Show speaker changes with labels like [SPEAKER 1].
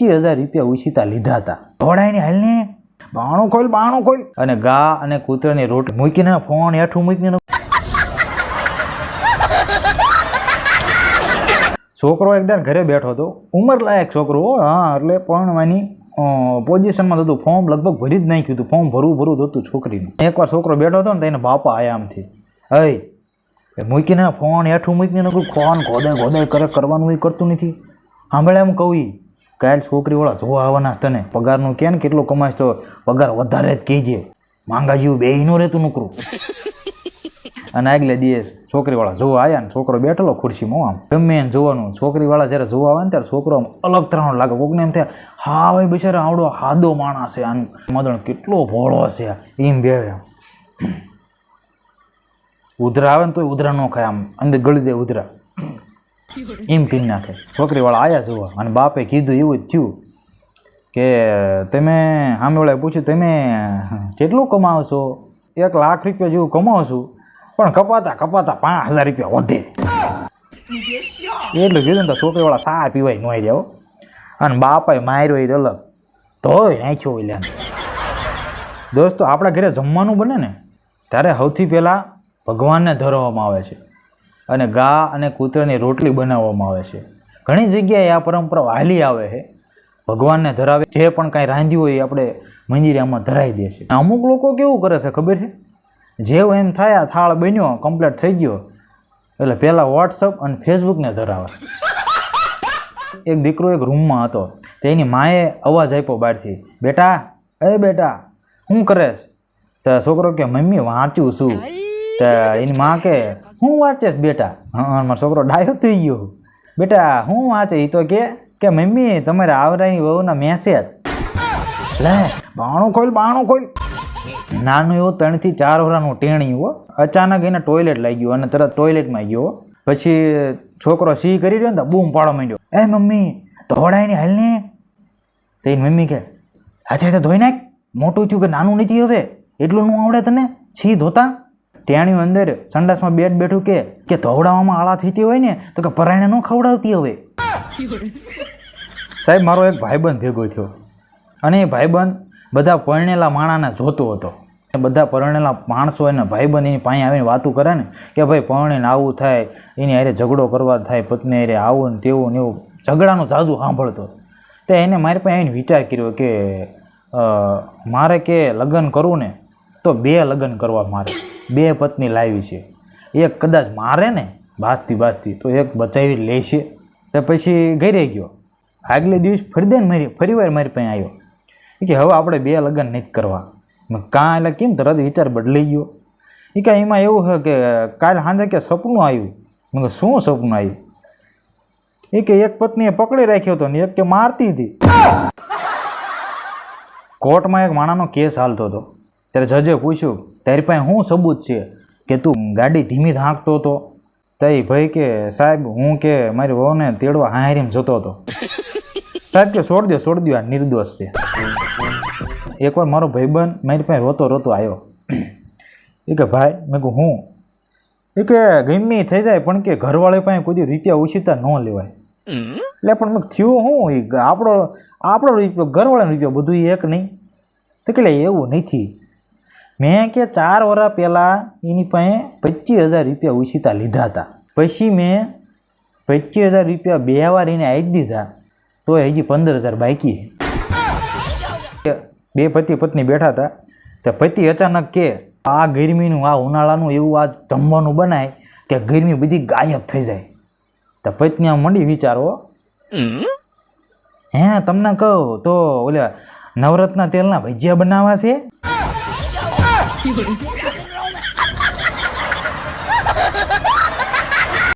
[SPEAKER 1] પચીસ હજાર રૂપિયા ઉછીતા લીધા હતા. ધોડાઈને હાલને બાણું ખોલ બાણું ખોલ. અને ગા અને કૂતરાની રોટ મૂકીને ફોન હેઠું મૂકીને. છોકરો એકદમ ઘરે બેઠો હતો. ઉંમરલાયક છોકરો હો, એટલે પણ એની પોઝિશનમાં હતું. ફોર્મ લગભગ ભરી જ નાખ્યું હતું. ફોર્મ ભરવું ભરવું હતું છોકરીનું. એકવાર છોકરો બેઠો હતો ને તો એના બાપા આયા આમથી. મૂકીને ફોન હેઠું મૂકીને ફોન ગોદાય ગોદાય કરે કરવાનું એ કરતું નથી. સાંભળે એમ કહું કાલ છોકરીવાળા જોવા આવવાના તને? પગારનું કે ને કેટલો કમાશ તો પગાર વધારે જ કહેજે. માંગા જેવું બે નો રહેતું નોકરું. અને આગલે દિવસ છોકરીવાળા જોવા આવ્યા ને છોકરો બેઠેલો ખુરશીમાં આમ. ગમે એને જોવાનું. છોકરીવાળા જ્યારે જોવા આવે ને ત્યારે છોકરો આમ અલગ ત્રણ લાગે. કોકને એમ થાય હા ભાઈ બિચારા આવડો હાદો માણસ છે આમ. મદણ કેટલો ભોળો છે એમ બે ઉધરા આવે ને તો ઉધરા ન ખાય આમ. અંદર ગળી જાય ઉધરા. એમ કહી નાખે. છોકરીવાળા આવ્યા જોવા અને બાપે કીધું એવું જ થયું કે તમે સામેવાળાએ પૂછ્યું, તમે કેટલું કમાવો છો એક લાખ રૂપિયા જેવું કમાવો છું પણ કપાતા કપાતા પાંચ હજાર રૂપિયા વધે. એટલું કીધું ને તો છોકરીવાળા સા પીવાય નોઈ જાવ અને બાપાએ માર્યો એ અલગ. તોય નાખ્યો લ્યા દોસ્તો, આપણા ઘરે જમવાનું બને ને, ત્યારે સૌથી પહેલાં ભગવાનને ધરવામાં આવે છે. અને ગા અને કૂતરાની રોટલી બનાવવામાં આવે છે. ઘણી જગ્યાએ આ પરંપરા હાલી આવે છે. ભગવાનને ધરાવે જે પણ કાંઈ રાંધ્યું હોય એ આપણે મંજીરિયામાં ધરાવી દે છે. અમુક લોકો કેવું કરે છે ખબર છે? જેવું એમ થાય, આ થાળ બન્યો કમ્પ્લીટ થઈ ગયો. એટલે પહેલાં વોટ્સઅપ અને ફેસબુકને ધરાવે. એક દીકરો એક રૂમમાં હતો. તેની માએ અવાજ આપ્યો બહારથી. બેટા, એ બેટા, શું કરેશ તો છોકરો કે, મમ્મી, વાંચું છું. તો એની માં કે હું વાંચેશ બેટા? હા મારો છોકરો ડાયો થઈ ગયો. બેટા, હું વાંચે? એ તો કે કે મમ્મી, તમારે આવરાની વહુના મેસેજ લે, બાણું ખોલ બાણું ખોલ. નાનું એવું ત્રણથી ચાર વરાનું ટેણી હો. અચાનક એને ટોયલેટ લાગ્યું અને તરત ટોયલેટમાં ગયો પછી છોકરો સી કરી રહ્યો ને તો બૂમ પાડો માંડ્યો. એ મમ્મી ધોડાઈને હાલ ને. તો મમ્મી કે, હાથે ધોઈ નાખ. મોટું થયું કે નાનું નથી હવે? એટલું નું આવડે તને? છી ધોતા? ટેણીયું અંદર સંડાસમાં બેટ બેઠું કે કે ધોવડાવવામાં આળા થતી હોય ને, તો કે પરાયણે ન ખવડાવતી હવે. સાહેબ, મારો એક ભાઈબંધ ભેગો થયો. અને એ ભાઈબંધ બધા પરણેલા માણાને જોતો હતો. બધા પરણેલા માણસો એને ભાઈબંધ એની પાસે આવીને વાતું કરે ને, કે ભાઈ પરણીને આવું થાય, એની હારે ઝઘડો કરવા થાય, પત્ની હારે આવું ને તેવું ને એવું. ઝઘડાનું જાજુ સાંભળતો. તો એને મારી પાસે આવીને વિચાર કર્યો કે મારે કે લગ્ન કરવું ને, તો બે લગ્ન કરવા મારે. બે પત્ની લાવી છે. એક કદાચ મારે ને ભાસતી ભાસતી તો એક બચાવી લે છે. તો પછી ઘરે ગયો. આગલે દિવસ ફરી દે ને મારી ફરી વાર મારી પાસે આવ્યો એ કે હવે આપણે બે લગ્ન નથી કરવા. મેં કાં એટલે કેમ તરત વિચાર બદલાઈ ગયો. એ કે એમાં એવું છે કે કાલ સાંજે કે સપનું આવ્યું. મેં શું સપનું આવ્યું? એ કે એક પત્નીએ પકડી રાખ્યો હતો ને એક કે મારતી હતી. કોર્ટમાં એક માણાનો કેસ હાલતો હતો. ત્યારે જજે પૂછ્યું તારી પાસે શું સબૂત છે કે તું ગાડી ધીમી હાંકતો હતો? તો એ ભાઈ કે સાહેબ હું કે મારી વહુને તેડવા હારીમ જતો હતો. સાહેબ કે છોડ દો છોડ દો આ નિર્દોષ છે. એકવાર મારો ભાઈબંધ મારી પાસે રોતો રોતો આવ્યો એ કે ભાઈ મેં કહું હું? એ કે ગમી થઈ જાય પણ કે ઘરવાળે પાસે કોઈ રૂપિયા ઉછીતા ન લેવાય. એટલે પણ મેં થયું હું? આપણો આપણો રૂપિયો ઘરવાળાનો રૂપિયો બધું એક નહીં. તો કે એવું નથી. મેં કે ચાર વર્ષ પહેલાં એની પાસે પચીસ હજાર રૂપિયા ઉછીતા લીધા હતા. પછી મેં પચીસ હજાર રૂપિયા બે વાર એને આપી દીધા. તો હજી પંદર હજાર બાકી બે પતિ પત્ની બેઠા હતા. તો પતિ અચાનક કે આ ગરમીનું આ ઉનાળાનું એવું આજ જમવાનું બનાય કે ગરમી બધી ગાયબ થઈ જાય. તો પત્ની આમ મંડી વિચારો હે તમને કહું તો ઓલા નવરત્ના તેલના ભજીયા બનાવવા છે you.